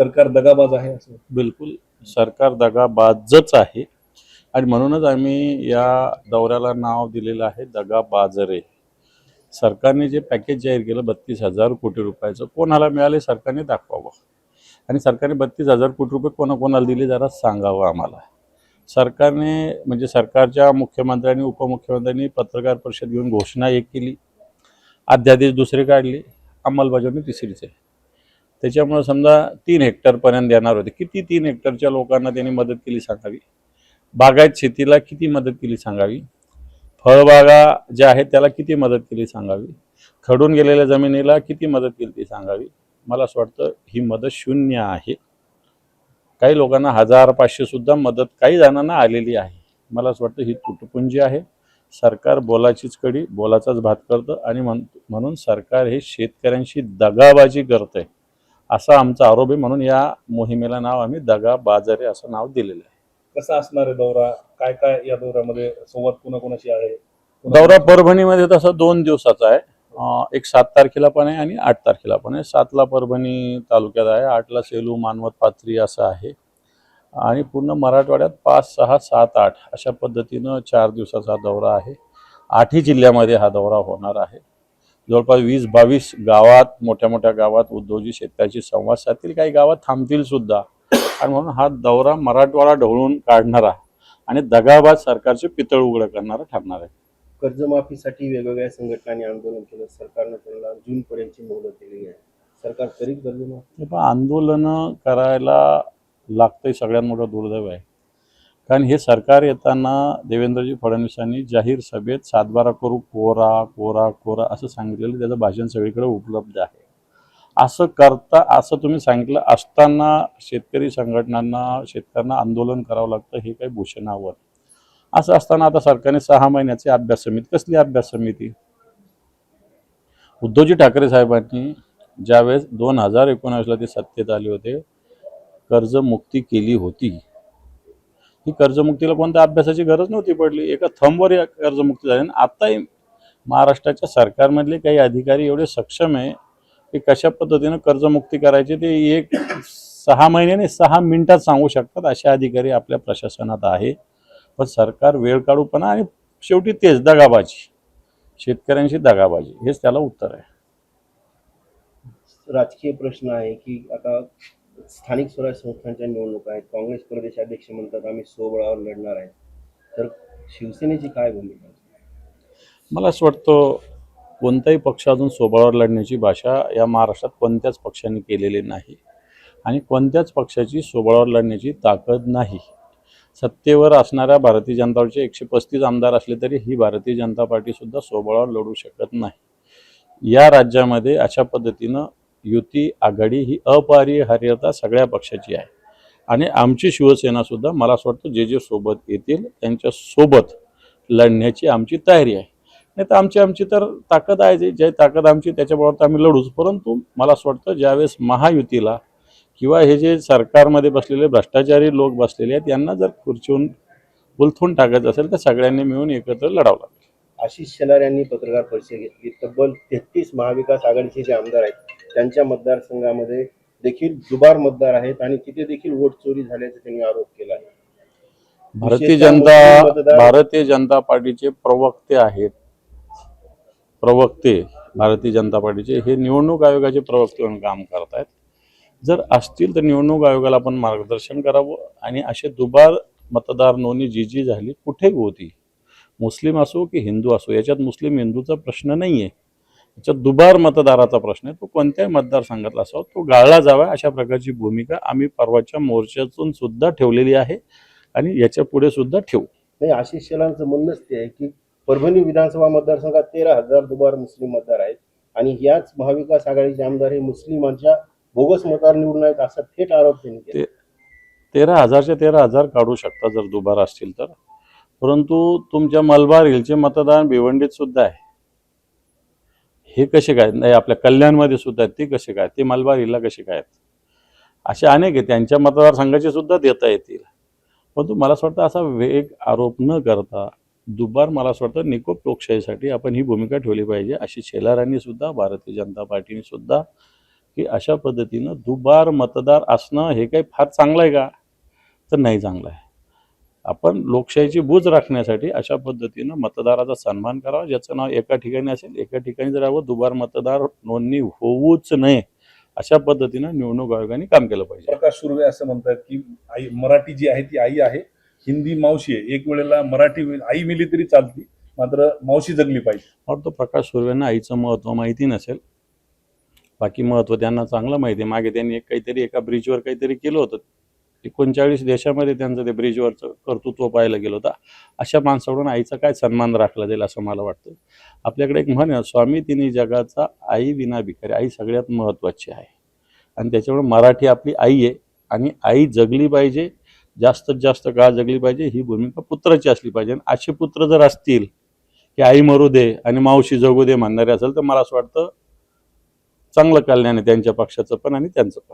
सरकार दगाबाज आहे असं बिलकुल सरकार दगाबाजच आहे. आणि म्हणूनच आम्ही या दौऱ्याला नाव दिलेलं आहे दगाबाजरे. सरकारने जे पॅकेज जाहीर केलं बत्तीस हजार कोटी रुपयाचं कोणाला मिळाले सरकारने दाखवावं. आणि सरकारने बत्तीस हजार कोटी रुपये कोणाकोणाला दिले जरा सांगावं आम्हाला. सरकारने म्हणजे सरकारच्या मुख्यमंत्र्यांनी उपमुख्यमंत्र्यांनी पत्रकार परिषद घेऊन घोषणा एक केली. अध्यादेश दुसरे काढले. अंमलबजावणी तिसरीचे आहे. त्याच्यामुळं समजा तीन हेक्टरपर्यंत देणार होते. किती तीन हेक्टरच्या लोकांना त्यांनी मदत केली सांगावी? बागायत शेतीला किती मदत केली सांगावी? फळबागा ज्या आहेत त्याला किती मदत केली सांगावी? खडून गेलेल्या जमिनीला किती मदत केली ती सांगावी? मला असं वाटतं ही मदत शून्य आहे. काही लोकांना हजार पाचशेसुद्धा मदत काही जणांना आलेली आहे. मला असं वाटतं ही तुटपुंजी आहे. सरकार बोलाचीच कडी बोलाचाच भात करतं आणि म्हण म्हणून सरकार हे शेतकऱ्यांशी दगाबाजी करतंय. असा आमचा आरोप आहे म्हणून या मोहिमेला नाव आम्ही दगा बाजारे असं नाव दिलेलं आहे. कसा असणार आहे दौरा? काय काय या दौऱ्यामध्ये संवाद कुणाकोणाशी आहे? दौरा परभणीमध्ये तसा दोन दिवसाचा आहे. एक सात तारखेला पण आहे आणि आठ तारखेला पण आहे. सातला परभणी तालुक्यात आहे आठला सेलू मानवत पाथरी असं आहे. आणि पूर्ण मराठवाड्यात पाच सहा सात आठ अशा पद्धतीनं चार दिवसाचा दौरा आहे. आठही जिल्ह्यामध्ये हा दौरा होणार आहे. जवळपास वीस बावीस गावात मोठ्या मोठ्या गावात उद्योगी शेतकऱ्याची संवाद साधतील. काही गावात थांबतील सुद्धा. आणि म्हणून हा दौरा मराठवाडा ढवळून काढणारा आणि दगाबाज सरकारचे पितळ उघडं करणारा ठरणार आहे. कर्जमाफीसाठी वेगवेगळ्या संघटनांनी आंदोलन केलं. सरकारनं त्यांना जून पर्यंतची मुदत दिलेली आहे. सरकार करील कर्जमाफी? आंदोलनं करायला लागतंय सगळ्यात मोठं दुर्दैव आहे. कारण हे सरकार येताना देवेंद्रजी फडणवीसांनी जाहीर सभेत सातबारा करू कोरा कोरा कोरा असं सांगितलेलं त्याचं भाषण सगळीकडे उपलब्ध आहे. असं करता असं तुम्ही सांगितलं असताना शेतकरी संघटनांना शेतकऱ्यांना आंदोलन करावं लागतं हे काही भूषणावर. असं असताना आता सरकारने सहा महिन्याची अभ्यास समिती कसली अभ्यास समिती? उद्धवजी ठाकरे साहेबांनी ज्यावेळेस दोन हजार एकोणावीसला ते सत्तेत आले होते कर्जमुक्ती केली होती. ही कर्जमुक्तीला कोणत्या अभ्यासाची गरज नव्हती पडली. एका थंबवर या कर्जमुक्ती झाली आणि आताही महाराष्ट्राच्या सरकारमधले काही अधिकारी एवढे सक्षम आहे की कशा पद्धतीनं कर्जमुक्ती करायची ते एक सहा महिन्याने सहा मिनिटात सांगू शकतात असे अधिकारी आपल्या प्रशासनात आहे. पण सरकार वेळ काढूपणा आणि शेवटी तेच दगाबाजी. शेतकऱ्यांशी दगाबाजी. हेच त्याला उत्तर आहे. राजकीय प्रश्न आहे की आता स्थानिक स्वराज्य संस्थांच्या निवडणुका आहेत काँग्रेस प्रदेशाध्यक्ष म्हणतात आम्ही सोबळावर लढणार आहे तर शिवसेनेची काय भूमिका मला असं वाटतं कोणताही पक्ष अजून सोबळावर लढण्याची भाषा या महाराष्ट्रात कोणत्याच पक्षाने केलेली नाही. आणि कोणत्याच पक्षाची सोबळावर लढण्याची ताकद नाही. सत्तेवर असणाऱ्या भारतीय जनता पक्षाचे एकशे पस्तीस आमदार असले तरी ही भारतीय जनता पार्टीसुद्धा सोबळावर लढू शकत नाही. या राज्यामध्ये अशा पद्धतीनं युती आघाडी ही अपरिहार्यता सगळ्या पक्षाची आहे. आणि आमची शिवसेनासुद्धा मला असं वाटतं जे जे सोबत येतील त्यांच्यासोबत लढण्याची आमची तयारी आहे. नाही तर आमची आमची तर ताकद आहे जे जे ताकद आमची त्याच्याबरोबर तर आम्ही लढूच. परंतु मला असं वाटतं ज्यावेळेस महायुतीला किंवा हे जे सरकारमध्ये बसलेले भ्रष्टाचारी लोक बसलेले आहेत यांना जर खुर्चीहून उलथून टाकायचं असेल तर सगळ्यांनी मिळून एकत्र लढावं लागेल. आशिष शेलार यांनी पत्रकार परिषद घेतली. तब्बल तेहतीस महाविकास आघाडीचे जे आमदार आहेत त्यांच्या मतदारसंघामध्ये देखील दुबार मतदार आहेत आणि तिथे देखील वोट चोरी झाल्याचा त्यांनी आरोप केला आहे. भारतीय जनता भारतीय जनता पार्टीचे प्रवक्ते आहेत. प्रवक्ते भारतीय जनता पार्टीचे. हे निवडणूक आयोगाचे प्रवक्ते म्हणून काम करत आहेत जर असतील तर निवडणूक आयोगाला आपण मार्गदर्शन करावं आणि असे दुबार मतदार नोंदणी जी जी झाली कुठे होती? मुस्लिम असो की हिंदू असो याच्यात मुस्लिम हिंदूचा प्रश्न नाही आहे याच्यात दुबार मतदाराचा प्रश्न आहे. तो कोणत्याही मतदारसंघातला असावा तो गाळला जावा अशा प्रकारची भूमिका आम्ही परवाच्या मोर्चातून सुद्धा ठेवलेली आहे आणि याच्यापुढे सुद्धा ठेवू. नाही आशिष शेलारचं म्हणणंच ते आहे की परभणी विधानसभा मतदारसंघात तेरा हजार दुबार मुस्लिम मतदार आहेत आणि याच महाविकास आघाडीचे आमदार हे मुस्लिमांच्या बोगस मतदार निवडून आहेत असा थेट आरोप त्यांनी केला. तेरा हजारचे तेरा हजार काढू शकता जर दुबार असतील तर. परंतु तुमच्या मलबार हिलचे मतदान भिवंडीत सुद्धा आहे. हे कसे काय? नाही आपल्या कल्याणमध्ये सुद्धा आहेत ते कसे काय? ते मलबार कसे काय आहेत? असे अनेक आहे त्यांच्या मतदारसंघाचे सुद्धा देता येतील. परंतु मला असं वाटतं असा वेग आरोप न करता दुबार मला असं वाटतं निकोप लोकशाहीसाठी आपण ही भूमिका ठेवली पाहिजे. अशी शेलारांनी सुद्धा भारतीय जनता पार्टीने सुद्धा की अशा पद्धतीनं दुबार मतदार असणं हे काही फार चांगलं आहे का? तर नाही चांगलं आहे. आपण लोकशाहीची बूज राखण्यासाठी अशा पद्धतीनं मतदाराचा सन्मान करावा ज्याचं नाव एका ठिकाणी असेल एका ठिकाणी जर यावं दुबार मतदार नोंदणी होऊच नये अशा पद्धतीनं निवडणूक आयोगाने काम केलं पाहिजे. प्रकाश सुर्वे असं म्हणतात की आई मराठी जी आहे ती आई आहे हिंदी मावशी आहे. एक वेळेला मराठी आई मिली तरी चालती मात्र मावशी जगली पाहिजे. मला वाटतं प्रकाश सुर्वेंना आईचं महत्त्व माहिती नसेल. बाकी महत्त्व त्यांना चांगलं माहिती आहे. मागे त्यांनी एक काहीतरी एका ब्रिजवर काहीतरी केलं होतं. एकोणचाळीस देशामध्ये त्यांचं ते ब्रिजवरचं कर्तृत्व पाहिलं गेलं होतं. अशा माणसाकडून आईचा काय सन्मान राखला जाईल असं मला वाटतं. आपल्याकडे एक म्हण स्वामी तिन्ही जगाचा आई विना भिकारी. आई सगळ्यात महत्त्वाची आहे. आणि त्याच्यामुळे मराठी आपली आई आहे आणि आई जगली पाहिजे जास्तीत जास्त काळ जगली पाहिजे ही भूमिका पुत्राची असली पाहिजे. आणि असे पुत्र जर असतील की आई मरू दे आणि मावशी जगू दे म्हणणारे असेल तर मला असं वाटतं चांगलं कल्याण आहे त्यांच्या पक्षाचं पण आणि त्यांचं पण.